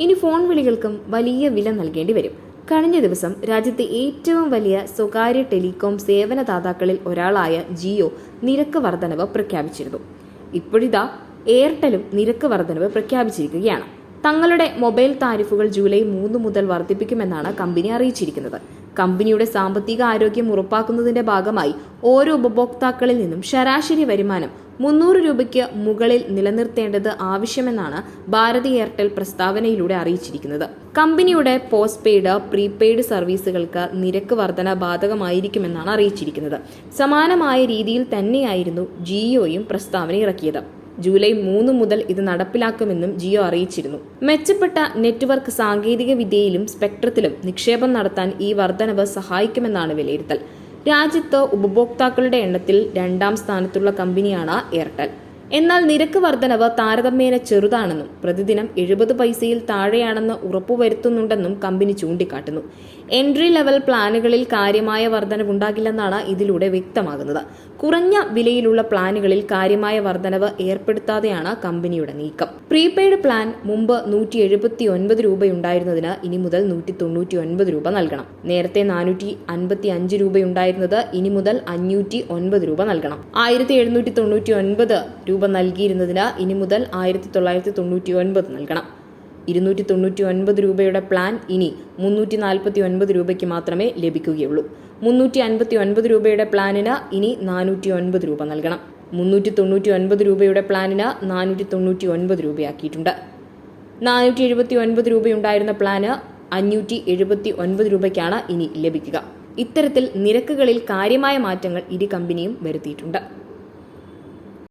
ഇനി ഫോൺ വിളികൾക്കും വലിയ വില നൽകേണ്ടി വരും. കഴിഞ്ഞ ദിവസം രാജ്യത്തെ ഏറ്റവും വലിയ സ്വകാര്യ ടെലികോം സേവനദാതാക്കളിൽ ഒരാളായ ജിയോ നിരക്ക് വർധനവ് പ്രഖ്യാപിച്ചിരുന്നു. ഇപ്പോഴിതാ എയർടെലും നിരക്ക് വർധനവ് പ്രഖ്യാപിച്ചിരിക്കുകയാണ്. തങ്ങളുടെ മൊബൈൽ താരിഫുകൾ ജൂലൈ മൂന്ന് മുതൽ വർദ്ധിപ്പിക്കുമെന്നാണ് കമ്പനി അറിയിച്ചിരിക്കുന്നത്. കമ്പനിയുടെ സാമ്പത്തിക ആരോഗ്യം ഉറപ്പാക്കുന്നതിന്റെ ഭാഗമായി ഓരോ ഉപഭോക്താക്കളിൽ നിന്നും ശരാശരി വരുമാനം മുന്നൂറ് രൂപയ്ക്ക് മുകളിൽ നിലനിർത്തേണ്ടത് ആവശ്യമെന്നാണ് ഭാരതി എയർടെൽ പ്രസ്താവനയിലൂടെ അറിയിച്ചിരിക്കുന്നത്. കമ്പനിയുടെ പോസ്റ്റ് പെയ്ഡ് പ്രീപെയ്ഡ് സർവീസുകൾക്ക് നിരക്ക് വർധന ബാധകമായിരിക്കുമെന്നാണ് അറിയിച്ചിരിക്കുന്നത്. സമാനമായ രീതിയിൽ തന്നെയായിരുന്നു ജിയോയും പ്രസ്താവന ഇറക്കിയത്. ജൂലൈ മൂന്ന് മുതൽ ഇത് നടപ്പിലാക്കുമെന്നും ജിയോ അറിയിച്ചിരുന്നു. മെച്ചപ്പെട്ട നെറ്റ്വർക്ക് സാങ്കേതിക വിദ്യയിലും സ്പെക്ട്രത്തിലും നിക്ഷേപം നടത്താൻ ഈ വർധനവ് സഹായിക്കുമെന്നാണ് വിലയിരുത്തൽ. രാജ്യത്ത് ഉപഭോക്താക്കളുടെ എണ്ണത്തിൽ രണ്ടാം സ്ഥാനത്തുള്ള കമ്പനിയാണ് എയർടെൽ. എന്നാൽ നിരക്ക് വർധനവ് താരതമ്യേന ചെറുതാണെന്നും പ്രതിദിനം എഴുപത് പൈസയിൽ താഴെയാണെന്ന് ഉറപ്പുവരുത്തുന്നുണ്ടെന്നും കമ്പനി ചൂണ്ടിക്കാട്ടുന്നു. എൻട്രി ലെവൽ പ്ലാനുകളിൽ കാര്യമായ വർധനവുണ്ടാകില്ലെന്നാണ് ഇതിലൂടെ വ്യക്തമാകുന്നത്. കുറഞ്ഞ വിലയിലുള്ള പ്ലാനുകളിൽ കാര്യമായ വർധനവ് ഏർപ്പെടുത്താതെയാണ് കമ്പനിയുടെ നീക്കം. പ്രീപെയ്ഡ് പ്ലാൻ മുമ്പ് നൂറ്റി എഴുപത്തി ഒൻപത് രൂപയുണ്ടായിരുന്നതിന് ഇനി മുതൽ നൂറ്റി തൊണ്ണൂറ്റി ഒൻപത് രൂപ നൽകണം. നേരത്തെ നാനൂറ്റി അൻപത്തി അഞ്ച് രൂപയുണ്ടായിരുന്നത് ഇനി മുതൽ അഞ്ഞൂറ്റി ഒൻപത് രൂപ നൽകണം. ആയിരത്തി എഴുന്നൂറ്റി തൊണ്ണൂറ്റി ഒൻപത് രൂപ നൽകിയിരുന്നതിന് ഇനി മുതൽ ആയിരത്തി തൊള്ളായിരത്തി തൊണ്ണൂറ്റി ഒൻപത് നൽകണം. ഇരുന്നൂറ്റി തൊണ്ണൂറ്റി ഒൻപത് രൂപയുടെ പ്ലാൻ ഇനി മുന്നൂറ്റി നാൽപ്പത്തി ഒൻപത് രൂപയ്ക്ക് മാത്രമേ ലഭിക്കുകയുള്ളൂ. മുന്നൂറ്റി അൻപത്തി ഒൻപത് രൂപയുടെ പ്ലാനിന് ഇനി നാനൂറ്റി ഒൻപത് രൂപ നൽകണം. മുന്നൂറ്റി തൊണ്ണൂറ്റി ഒൻപത് രൂപയുടെ പ്ലാനിന് നാനൂറ്റി തൊണ്ണൂറ്റി ഒൻപത് രൂപയാക്കിയിട്ടുണ്ട്. നാനൂറ്റി എഴുപത്തി ഒൻപത് രൂപയുണ്ടായിരുന്ന പ്ലാന് അഞ്ഞൂറ്റി എഴുപത്തി ഒൻപത് രൂപയ്ക്കാണ് ഇനി ലഭിക്കുക. ഇത്തരത്തിൽ നിരക്കുകളിൽ കാര്യമായ മാറ്റങ്ങൾ ഇരു കമ്പനിയും വരുത്തിയിട്ടുണ്ട്.